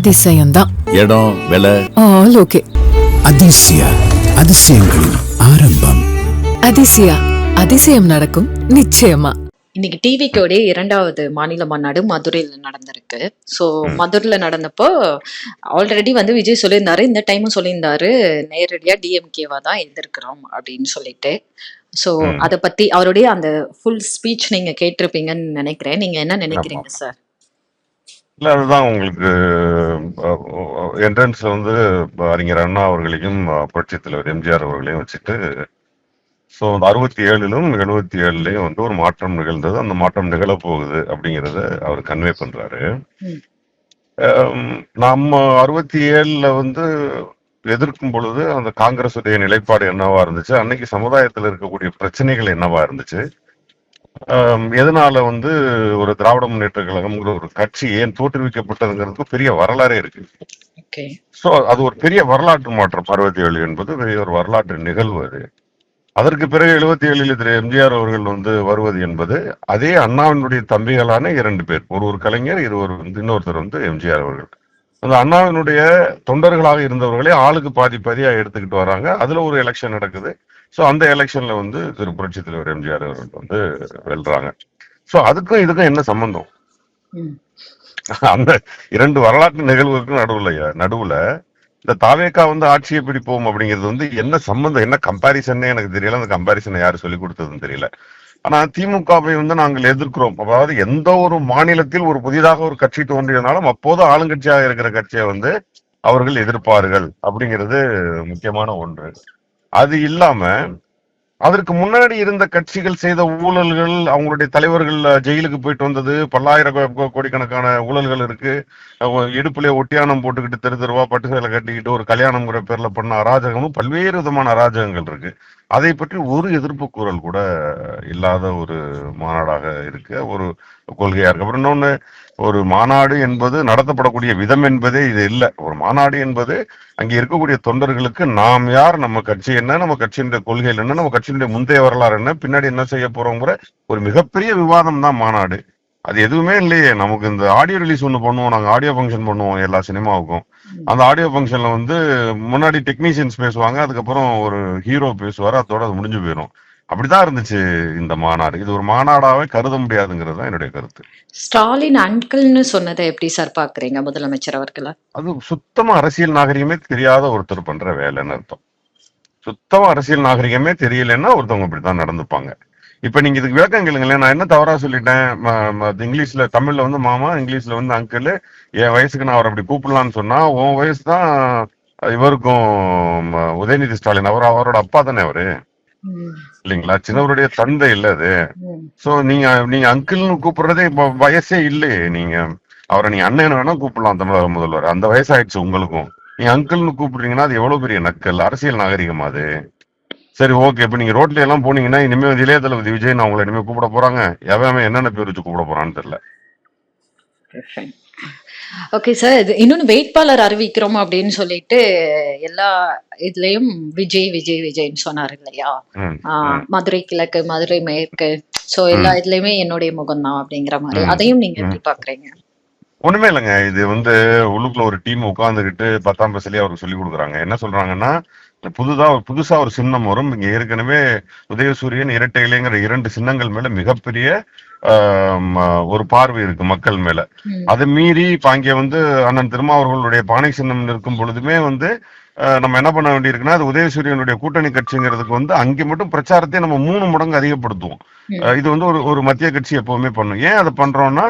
அதிசயம்தான். இடம் விலை? All okay. அதிசய அதிசயங்களின் ஆரம்பம். அதிசயா அதிசயம் நடக்கும் நிச்சயமா. இன்னைக்கு டிவிக்கோடைய இரண்டாவது மாநில மாநாடு மதுரையில் நடந்திருக்கு. ஸோ மதுரையில் நடந்தப்போ ஆல்ரெடி வந்து விஜய் சொல்லியிருந்தாரு இந்த டைமும் சொல்லியிருந்தாரு நேரடியாக டிஎம்கேவா தான் எதிர்க்கிறோம் அப்படின்னு சொல்லிட்டு. ஸோ அதை பத்தி அவருடைய அந்த ஃபுல் ஸ்பீச் நீங்க கேட்டிருப்பீங்கன்னு நினைக்கிறேன். நீங்க என்ன நினைக்கிறீங்க சார் இல்ல அதுதான் உங்களுக்கு என்ட்ரன்ஸ்ல வந்து அறிஞர் அண்ணா அவர்களையும் புரட்சித் தலைவர் எம்ஜிஆர் அவர்களையும் வச்சுட்டு ஸோ அறுபத்தி ஏழுலும் எழுபத்தி ஏழுலயும் வந்து ஒரு மாற்றம் நிகழ்ந்தது. அந்த மாற்றம் நிகழப் போகுது அப்படிங்கறத அவர் கன்வே பண்றாரு. நம்ம அறுபத்தி ஏழுல வந்து எதிர்க்கும் பொழுது அந்த காங்கிரஸ் உடைய நிலைப்பாடு என்னவா இருந்துச்சு? அன்னைக்கு சமுதாயத்தில் இருக்கக்கூடிய பிரச்சனைகள் என்னவா இருந்துச்சு? எதனால வந்து ஒரு திராவிட முன்னேற்ற கழகம்ங்கிற ஒரு கட்சி ஏன் தோற்றுவிக்கப்பட்டதுங்கிறதுக்கு பெரிய வரலாறே இருக்கு. சோ அது ஒரு பெரிய வரலாற்று மாற்றம். அறுபத்தி ஏழு என்பது பெரிய ஒரு வரலாற்று நிகழ்வு அது. அதற்கு பிறகு எழுபத்தி ஏழில் திரு எம்ஜிஆர் அவர்கள் வந்து வருவது என்பது அதே அண்ணாவினுடைய தம்பிகளான இரண்டு பேர். ஒரு ஒரு கலைஞர் இருவர் வந்து இன்னொருத்தர் வந்து எம்ஜிஆர் அவர்கள். அந்த அண்ணாவினுடைய தொண்டர்களாக இருந்தவர்களே ஆளுக்கு பாதி பாதியா எடுத்துக்கிட்டு வராங்க. அதுல ஒரு எலெக்ஷன் நடக்குது. சோ அந்த எலெக்ஷன்ல வந்து திரு புரட்சி தலைவர் எம்ஜிஆர் அவர்கள் வந்து வெல்றாங்க. சோ அதுக்கும் இதுக்கும் என்ன சம்பந்தம்? அந்த இரண்டு வரலாற்று நிகழ்வுகளுக்கும் நடுவுல நடுவுல இந்த தாவேக்கா வந்து ஆட்சியை பிடிப்போம் அப்படிங்கிறது வந்து என்ன சம்பந்தம் என்ன கம்பாரிசன்னே எனக்கு தெரியல. அந்த கம்பாரிசனை யாரு சொல்லி கொடுத்ததுன்னு தெரியல. ஆனா திமுகவை வந்து நாங்கள் எதிர்க்கிறோம். அதாவது எந்த ஒரு மாநிலத்தில் ஒரு புதிதாக ஒரு கட்சி தோன்றியனாலும் அப்போது ஆளுங்கட்சியாக இருக்கிற கட்சியை வந்து அவர்கள் எதிர்ப்பார்கள் அப்படிங்கிறது முக்கியமான ஒன்று. அது இல்லாம அதற்கு முன்னாடி இருந்த கட்சிகள் செய்த ஊழல்கள் அவங்களுடைய தலைவர்கள் ஜெயிலுக்கு போயிட்டு வந்தது பல்லாயிரம் கோடிக்கணக்கான ஊழல்கள் இருக்கு. இடுப்புல ஒட்டியானம் போட்டுக்கிட்டு தெரு தெருவா பட்டு சேலை கட்டிக்கிட்டு ஒரு கல்யாணம்ங்கிற பேர்ல பண்ண அராஜகமும் பல்வேறு விதமான அராஜகங்கள் இருக்கு. அதை பற்றி ஒரு எதிர்ப்பு குரல் கூட இல்லாத ஒரு மாநாடாக இருக்கு. ஒரு கொள்கையா இருக்கு அப்புறம் இன்னொன்னு ஒரு மாநாடு என்பது நடத்தப்படக்கூடிய விதம் என்பதே இது இல்லை. ஒரு மாநாடு என்பது அங்கே இருக்கக்கூடிய தொண்டர்களுக்கு நாம் யார் நம்ம கட்சி என்ன நம்ம கட்சியினுடைய கொள்கைகள் என்ன நம்ம கட்சியினுடைய முந்தைய வரலாறு என்ன பின்னாடி என்ன செய்ய போறோங்கிற ஒரு மிகப்பெரிய விவாதம் தான் மாநாடு. அது எதுவுமே இல்லையே. நமக்கு இந்த ஆடியோ ரிலீஸ் ஒன்று பண்ணுவோம். நாங்க ஆடியோ ஃபங்க்ஷன் பண்ணுவோம் எல்லா சினிமாவுக்கும். அந்த ஆடியோ ஃபங்க்ஷன்ல வந்து முன்னாடி டெக்னீஷியன்ஸ் பேசுவாங்க அதுக்கப்புறம் ஒரு ஹீரோ பேசுவாரு அதோட அது முடிஞ்சு போயிடும் அப்படிதான் இருந்துச்சு இந்த மாநாடு. இது ஒரு மாநாடாவே கருத முடியாதுங்கிறது தான் என்னுடைய கருத்து. ஸ்டாலின் அங்கிள்னு சொன்னதை எப்படி சார் பாக்குறீங்க முதலமைச்சர் அவர்களை? அது சுத்தமா அரசியல் நாகரிகமே தெரியாத ஒருத்தர் பண்ற வேலைன்னு அர்த்தம். சுத்தமா அரசியல் நாகரிகமே தெரியலன்னா ஒருத்தவங்க இப்படித்தான் நடந்துப்பாங்க. இப்ப நீங்க இதுக்கு விளக்கம் கேளுங்களேன். நான் என்ன தவறா சொல்லிட்டேன்? இங்கிலீஷ்ல தமிழ்ல வந்து மாமா இங்கிலீஷ்ல வந்து அங்கிள் என் வயசுக்கு நான் அவர் அப்படி கூப்பிடலான்னு சொன்னா உன் வயசு தான் இவருக்கும் உதயநிதி ஸ்டாலின். அவர் அவரோட அப்பா தானே அவரு? இல்லைங்களா? சின்னவருடைய தந்தை இல்ல அது. சோ நீங்க நீங்க அங்கிள்னு கூப்பிடுறதே இப்ப வயசே இல்லையே. நீங்க அவரை நீங்க அண்ணன் வேணா கூப்பிடலாம் தமிழக முதல்வர். அந்த வயசாயிடுச்சு உங்களுக்கும். நீங்க அங்கிள்னு கூப்பிடுறீங்கன்னா அது எவ்வளவு பெரிய நக்கல்? அரசியல் நாகரிகம் அது. சரி ஓகே இப்ப நீங்க ரோட்ல எல்லாம் போனீங்கன்னா இனிமே வந்து இளைய தளபதி விஜய் நான் உங்களை இனிமே கூப்பிட போறாங்க. எவன் என்னென்ன பேர் வச்சு கூப்பிட போறான்னு தெரியல. ஓகே சார் இது இன்னொன்னு வேட்பாளர் அறிவிக்கிறோம் அப்படின்னு சொல்லிட்டு எல்லா இதுலயும் விஜய் விஜய் விஜய்ன்னு சொன்னாரு இல்லையா. மதுரை கிழக்கு மதுரை மேற்கு. சோ எல்லா இதுலயுமே என்னுடைய முகம் தான் அப்படிங்கிற மாதிரி. அதையும் நீங்க எப்படி பாக்குறீங்க? ஒண்ணுமே இல்லைங்க. இது வந்து உள்ளுக்குள்ள ஒரு டீம் உட்கார்ந்துகிட்டு பத்தாம் பஸ்லயே அவருக்கு சொல்லி கொடுக்குறாங்க. என்ன சொல்றாங்கன்னா புதுதா புதுசா ஒரு சின்னம் வரும். இங்க ஏற்கனவே உதயசூரியன் இரட்டை இலைங்கிற இரண்டு சின்னங்கள் மேல மிகப்பெரிய ஒரு பார்வை இருக்கு மக்கள் மேல. அதை மீறி இப்ப அங்க வந்து அண்ணன் திருமாவர்களுடைய பானை சின்னம் இருக்கும் பொழுதுமே வந்து நம்ம என்ன பண்ண வேண்டியிருக்குன்னா அது உதயசூரியனுடைய கூட்டணி கட்சிங்கிறதுக்கு வந்து அங்கே மட்டும் பிரச்சாரத்தை நம்ம மூணு மடங்கு அதிகப்படுத்துவோம். இது வந்து ஒரு ஒரு மத்திய கட்சி எப்பவுமே பண்ணும். ஏன் அதை பண்றோம்னா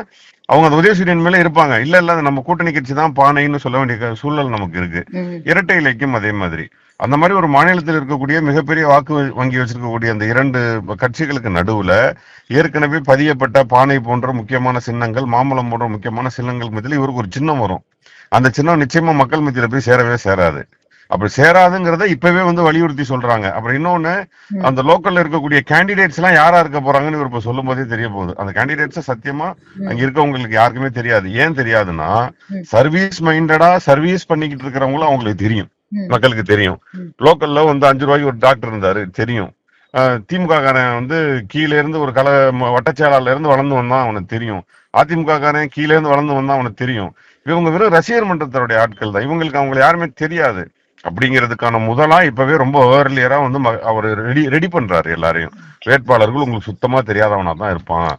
அவங்க அந்த உதயசூரியன் மேல இருப்பாங்க. இல்ல இல்ல அது நம்ம கூட்டணி கட்சி தான் பானைன்னு சொல்ல வேண்டிய சூழல் நமக்கு இருக்கு. இரட்டை இலைக்கும் அதே மாதிரி. அந்த மாதிரி ஒரு மாநிலத்தில் இருக்கக்கூடிய மிகப்பெரிய வாக்கு வங்கி வச்சிருக்கக்கூடிய அந்த இரண்டு கட்சிகளுக்கு நடுவுல ஏற்கனவே பதியப்பட்ட பானை போன்ற முக்கியமான சின்னங்கள் மாம்பழம் போன்ற முக்கியமான சின்னங்கள் மத்தியில இவருக்கு ஒரு சின்னம் வரும் அந்த சின்னம் நிச்சயமா மக்கள் மத்தியில போய் சேரவே சேராது அப்படி சேராதுங்கிறத இப்பவே வந்து வலியுறுத்தி சொல்றாங்க அப்புறம் இன்னொன்னு. அந்த லோக்கல்ல இருக்கக்கூடிய கேண்டிடேட்ஸ் எல்லாம் யாரா இருக்க போறாங்கன்னு இவர் இப்ப சொல்லும் போதே தெரிய போகுது அந்த கேண்டிடேட்ஸ் சத்தியமா. அங்க இருக்கவங்களுக்கு யாருக்குமே தெரியாது ஏன் தெரியாதுன்னா. சர்வீஸ் மைண்டடா சர்வீஸ் பண்ணிக்கிட்டு இருக்கிறவங்களும் அவங்களுக்கு தெரியும். மக்களுக்கு தெரியும். லோக்கல்ல வந்து அஞ்சு ரூபாய்க்கு ஒரு டாக்டர் இருந்தாரு தெரியும். திமுக காரன் வந்து கீழே இருந்து ஒரு கல வட்டச்செயலாளர்ல இருந்து வளர்ந்து வந்தான் அவனுக்கு தெரியும். அதிமுக காரன் கீழே இருந்து வளர்ந்து வந்தான் அவனுக்கு தெரியும். இவங்க வெறும் ரசிகர் மன்றத்தினுடைய ஆட்கள் தான். இவங்களுக்கு அவங்களை யாருமே தெரியாது. அப்படிங்கிறதுக்கான முதலா இப்பவே ரொம்ப ஏர்லியரா வந்து அவர் ரெடி ரெடி பண்றாரு எல்லாரையும். வேட்பாளர்கள் உங்களுக்கு சுத்தமா தெரியாதவனா தான் இருப்பான்.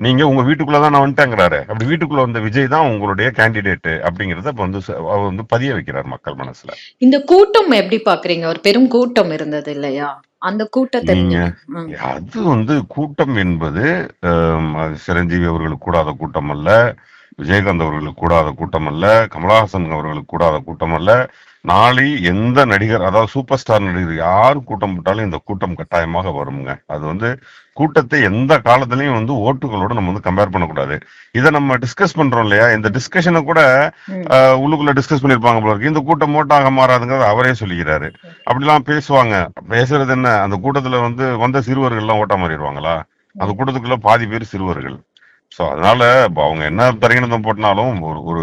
நீங்க உங்க வீட்டுக்குள்ளதான் நான் வந்துட்டேங்கிறாரு. அப்படி வீட்டுக்குள்ள வந்த விஜய் தான் உங்களுடைய கேண்டிடேட் அப்படிங்கறத இப்ப வந்து அவர் வந்து பதிய வைக்கிறார் மக்கள் மனசுல. இந்த கூட்டம் எப்படி பாக்குறீங்க? ஒரு பெரும் கூட்டம் இருந்தது இல்லையா? அந்த கூட்டத்தை. அது வந்து கூட்டம் என்பது சிரஞ்சீவி அவர்களுக்கு கூடாத கூட்டம் அல்ல விஜயகாந்த் அவர்களுக்கு கூடாத கூட்டம் அல்ல கமலஹாசன் அவர்களுக்கு கூடாத கூட்டம் அல்ல நாளை எந்த நடிகர் அதாவது சூப்பர் ஸ்டார் நடிகர் யார் கூட்டம் போட்டாலும் இந்த கூட்டம் கட்டாயமாக வருங்க அது வந்து கூட்டத்தை எந்த காலத்திலயும் வந்து ஓட்டுகளோட நம்ம வந்து கம்பேர் பண்ணக்கூடாது. இதை நம்ம டிஸ்கஸ் பண்றோம் இல்லையா? இந்த டிஸ்கஷனை கூட உள்ளுக்குள்ள டிஸ்கஸ் பண்ணிருப்பாங்க போல இருக்கு. இந்த கூட்டம் ஓட்டாக மாறாதுங்கிறத அவரே சொல்லிக்கிறாரு. அப்படிலாம் பேசுவாங்க. பேசுறது என்ன? அந்த கூட்டத்துல வந்து வந்த சிறுவர்கள் எல்லாம் ஓட்ட மாறிடுவாங்களா? அந்த கூட்டத்துக்குள்ள பாதி பேர் சிறுவர்கள். சோ அதனால இப்ப அவங்க என்ன பரிகணனம் போட்டினாலும் ஒரு ஒரு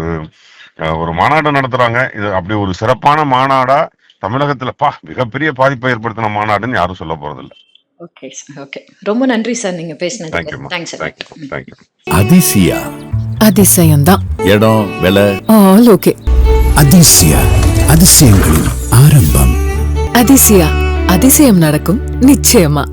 ஒரு மாநாடு நடத்துறாங்க. இது அப்படி ஒரு சிறப்பான மாநாடா தமிழகத்துல பா மிகப்பெரிய பாதிப்பை ஏற்படுத்தின மாநாடுன்னு யாரும் சொல்ல போறது இல்ல ஓகே சார் ஓகே ரொம்ப நன்றி சார் நீங்க பேசினதுக்கு. தேங்க்யூ தேங்க்ஸ் சார் அதிசயா. அதிசயம்தான். இடம் விலை. All okay Athisaya. அதிசயங்களின் ஆரம்பம். அதிசயா. அதிசயம் நடக்கும் நிச்சயமா.